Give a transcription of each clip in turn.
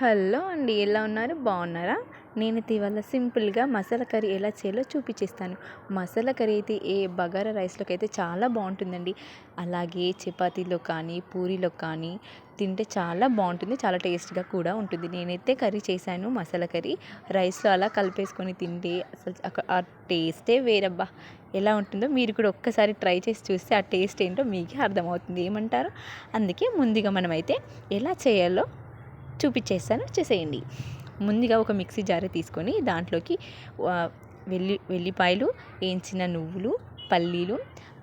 Hello అండి ఎలా ఉన్నారు? బాగున్నారా? నేను ఇవాళ సింపుల్గా మసాలా కర్రీ ఎలా చేయాలో చూపించేస్తాను. మసాలా కర్రీ అయితే ఏ బగారా రైస్లోకి అయితే చాలా బాగుంటుందండి. అలాగే చపాతీలో కానీ పూరీలో కానీ తింటే చాలా బాగుంటుంది చాలా టేస్ట్గా కూడా ఉంటుంది. నేనైతే కర్రీ చేశాను మసాలా కర్రీ. రైస్లో అలా కలిపేసుకొని తింటే అసలు ఆ టేస్టే వేరబ్బా. ఎలా ఉంటుందో మీరు కూడా ఒక్కసారి ట్రై చేసి చూస్తే ఆ టేస్ట్ ఏంటో మీకే అర్థమవుతుంది. ఏమంటారు? అందుకే ముందుగా మనమైతే ఎలా చేయాలో చూపించేస్తాను చేసేయండి. ముందుగా ఒక మిక్సీ జార తీసుకొని దాంట్లోకి వెల్లి వెల్లిపాయలు వేయించిన నువ్వులు పల్లీలు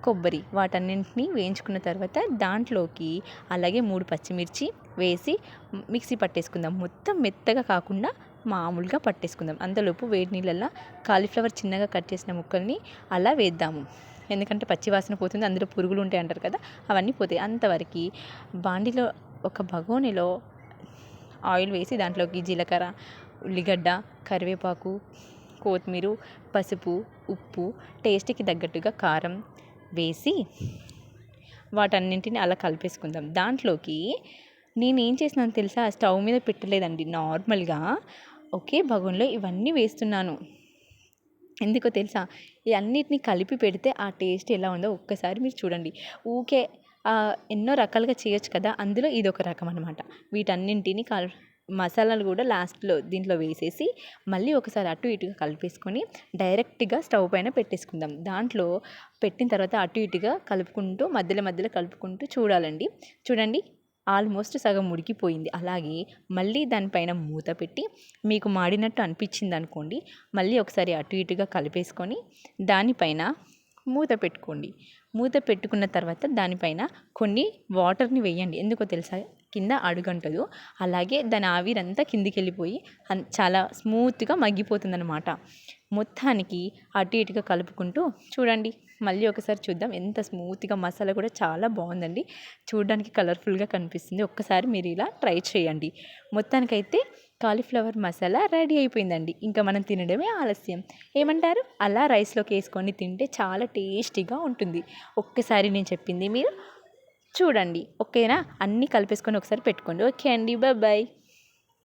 కొబ్బరి వాటన్నింటినీ వేయించుకున్న తర్వాత దాంట్లోకి అలాగే మూడు పచ్చిమిర్చి వేసి మిక్సీ పట్టేసుకుందాం. మొత్తం మెత్తగా కాకుండా మామూలుగా పట్టేసుకుందాం. అంతలోపు వేడి నీళ్ళల్లో కాలీఫ్లవర్ చిన్నగా కట్ చేసిన ముక్కల్ని అలా వేద్దాము. ఎందుకంటే పచ్చి వాసన పోతుంది అందులో పురుగులు ఉంటాయి అంటారు కదా అవన్నీ పోతాయి. అంతవరకు బాండిలో ఒక బగోనిలో ఆయిల్ వేసి దాంట్లోకి జీలకర్ర ఉల్లిగడ్డ కరివేపాకు కొత్తిమీర పసుపు ఉప్పు టేస్ట్కి తగ్గట్టుగా కారం వేసి వాటన్నింటిని అలా కలిపేసుకుందాం. దాంట్లోకి నేను ఏం చేసినాను తెలుసా? స్టవ్ మీద పెట్టలేదండి నార్మల్గా. ఒకే భగంలో ఇవన్నీ వేస్తున్నాను. ఎందుకో తెలుసా? ఇవన్నిటిని కలిపి పెడితే ఆ టేస్ట్ ఎలా ఉందో ఒక్కసారి మీరు చూడండి. ఊకే ఎన్నో రకాలుగా చేయొచ్చు కదా. అందులో ఇది ఒక రకం అనమాట వీటన్నింటిని కల్ మసాలాలు కూడా లాస్ట్లో దీంట్లో వేసేసి మళ్ళీ ఒకసారి అటు ఇటుగా కలిపేసుకొని డైరెక్ట్గా స్టవ్ పైన పెట్టేసుకుందాం. దాంట్లో పెట్టిన తర్వాత అటు ఇటుగా కలుపుకుంటూ మధ్యలో మధ్యలో కలుపుకుంటూ చూడాలండి. చూడండి ఆల్మోస్ట్ సగం ఉడికిపోయింది అలాగే మళ్ళీ దానిపైన మూత పెట్టి మీకు మాడినట్టు అనిపించింది అనుకోండి మళ్ళీ ఒకసారి అటు ఇటుగా కలిపేసుకొని దానిపైన మూత పెట్టుకోండి. మూత పెట్టుకున్న తర్వాత దానిపైన కొన్ని వాటర్ని వేయండి. ఎందుకో తెలుసా? కింద అడుగంటదు. అలాగే దాని ఆవిరంతా కిందికి వెళ్ళిపోయి చాలా స్మూత్గా మగ్గిపోతుందన్నమాట. మొత్తానికి అటు ఇటుగా కలుపుకుంటూ చూడండి. మళ్ళీ ఒకసారి చూద్దాం. ఎంత స్మూత్గా మసాలా కూడా చాలా బాగుందండి. చూడడానికి కలర్ఫుల్గా కనిపిస్తుంది. ఒక్కసారి మీరు ఇలా ట్రై చేయండి. మొత్తానికైతే కాలీఫ్లవర్ మసాలా రెడీ అయిపోయిందండి. ఇంకా మనం తినడమే ఆలస్యం. ఏమంటారు? అలా రైస్లోకి వేసుకొని తింటే చాలా టేస్టీగా ఉంటుంది. ఒక్కసారి నేను చెప్పింది మీరు చూడండి. ఓకేనా? అన్నీ కలిపేసుకొని ఒకసారి పెట్టుకోండి. ఓకే అండి. బాయ్